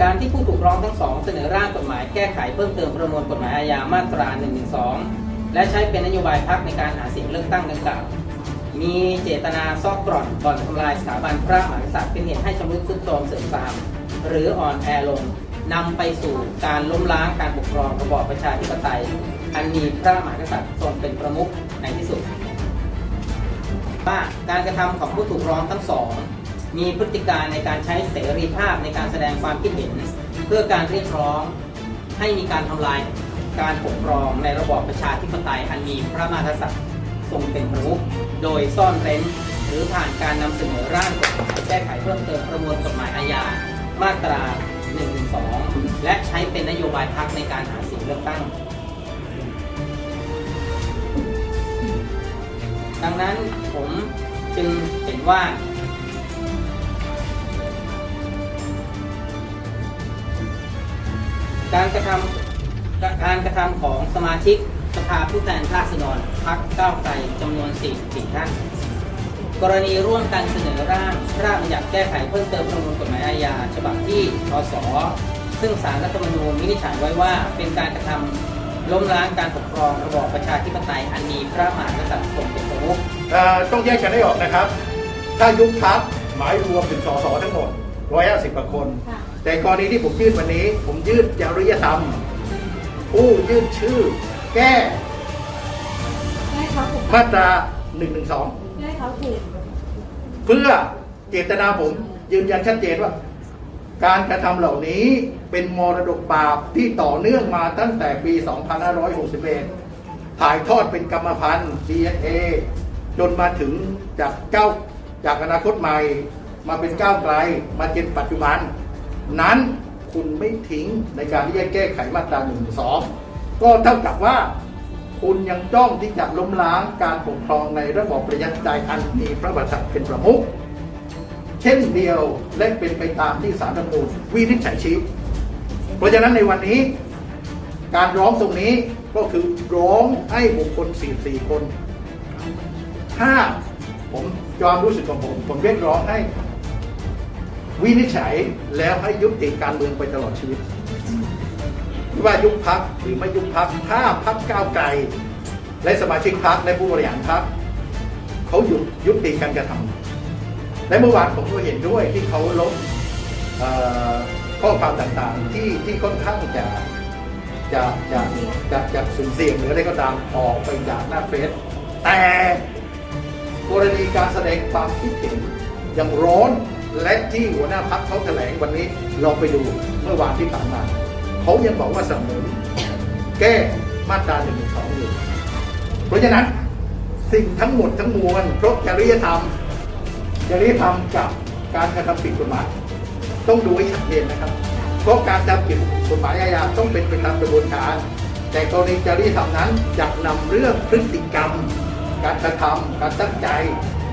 การที่ผู้ถูกร้องทั้งสองเสนอร่างกฎหมายแก้ไขเพิ่มเติมประมวลกฎหมายอาญามาตรา 112 และใช้เป็นนโยบายพักในการหาเสียงเลือกตั้งดังกล่าวมีเจตนาซอกกร่อนบ่อนทำลายสถาบันพระมหากษัตริย์เป็นเหตุให้ชำรุดทรุดโทรมเสื่อมทราม หรืออ่อนแอลง นำไปสู่การล้มล้างการปกครองระบอบประชาธิปไตย อันมีพระมหากษัตริย์ทรงเป็นประมุขในที่สุดว่าการกระทำของผู้ถูกร้องทั้งสอง มีพฤติการในการใช้เสรีภาพในการแสดงความคิดเห็น เพื่อการเรียกร้องให้มีการทำลายการปกครองในระบอบประชาธิปไตยอันมีพระมหากษัตริย์ทรงเป็นประมุขโดยซ่อนเร้น หรือผ่านการนำเสนอร่างกฎหมายแก้ไขเพิ่มเติมประมวลกฎหมายอาญามาตรา 2 และใช้เป็นนโยบายพักในการหาเสียงเลือกตั้ง ดังนั้นผมจึงเห็นว่า การกระทำการกระทำของสมาชิกสภาผู้แทนราษฎรพักก้าวไกลจำนวน44ท่าน กรณีร่วมกันเสนอร่างพระบัญญัติแก้ไขเพิ่มเติมประมวลกฎหมายอาญาฉบับที่พศซึ่งสารรัฐธรรมนูญมินิฉัยไว้ว่า เป็นการกระทำล้มล้างการปกครองระบอบประชาธิปไตยอันมีพระมหากษัตริย์ทรงเป็นประมุขต้องแยกกันให้ออกนะครับ ถ้ายุบพักหมายรวมถึงสสทั้งหมดร้อยละสิบกว่าคน แต่กรณีที่ผมยื่นวันนี้ ผมยื่นจริยธรรม ผู้ยื่นชื่อ แก้มาตรา112 เพื่อเจตนาผม ยืนยันชัดเจนว่า การกระทำเหล่านี้เป็นมรดกบาปที่ต่อเนื่องมาตั้งแต่ปี 2561 ถ่ายทอดเป็นกรรมพันธุ์ DNA จนมาถึงจากเก้าจากอนาคตใหม่ มาเป็นก้าวไกลมาเป็นปัจจุบัน นั้นคุณไม่ทิ้งในการที่จะแก้ไขมาตราหนึ่งสองก็เท่ากับว่า คุณยังจ้องที่จะล้มล้างการปกครองในระบอบประชาธิปไตยอันมีพระมหากษัตรเป็นประมุขเช่นเดียวและเป็นไปตามที่สารรัฐมนูญวินิจฉัยชี้เพราะฉะนั้นในวันนี้ การร้องตรงนี้ก็คือร้องให้บุคคล 44 คน ถ้าผมความรู้สึกของผม ผมเรียกร้องให้วินิจฉัยแล้วให้ยุติการเมืองไปตลอดชีวิต ว่ายุบพักหรือไม่ยุบพักถ้าพักก้าวไกล และสมาชิกพักและผู้บริหารพักเขาหยุดยุติการกระทำและเมื่อวานผมก็เห็นด้วยที่เขาลบข้อความต่างๆ ที่ที่ค่อนข้างจะจะจะจะจะสุ่มเสี่ยงหรืออะไรก็ตามออกไปจากหน้าเฟซแต่กรณีการแสดงความคิดเห็นย่างร้อนและที่หัวหน้าพักเขาแถลงวันนี้ลองไปดูเมื่อวานที่ผ่านมา เขายังบอกว่าสนับสนุนแก้มาตรา1นึอยู่ เพราะฉะนั้นสิ่งทั้งหมดทั้งมวลเพราะจริยธรรมจริยธรรมกับการกระทำผิดกฎหมายต้องดูให้ชัดเจนนะครับ เพราะการทำผิดกฎหมายอาญาต้องเป็นไปตามกระบวนการ แต่กรณีจริยธรรมนั้นจะนำเรื่องพฤติกรรม การกระทำการตั้งใจ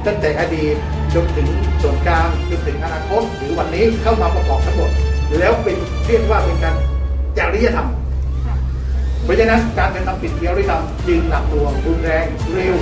ตั้งแต่อดีตจนถึงส่วนกลางจนถึงอนาคตหรือวันนี้เข้ามาประกอบทั้งหมดแล้วเป็นเรียกว่าเป็นการ จริยธรรมค่ะเพราะฉะนั้นการกระทำผิดจริยธรรมจึงหนักหน่วงรุนแรงเร็ว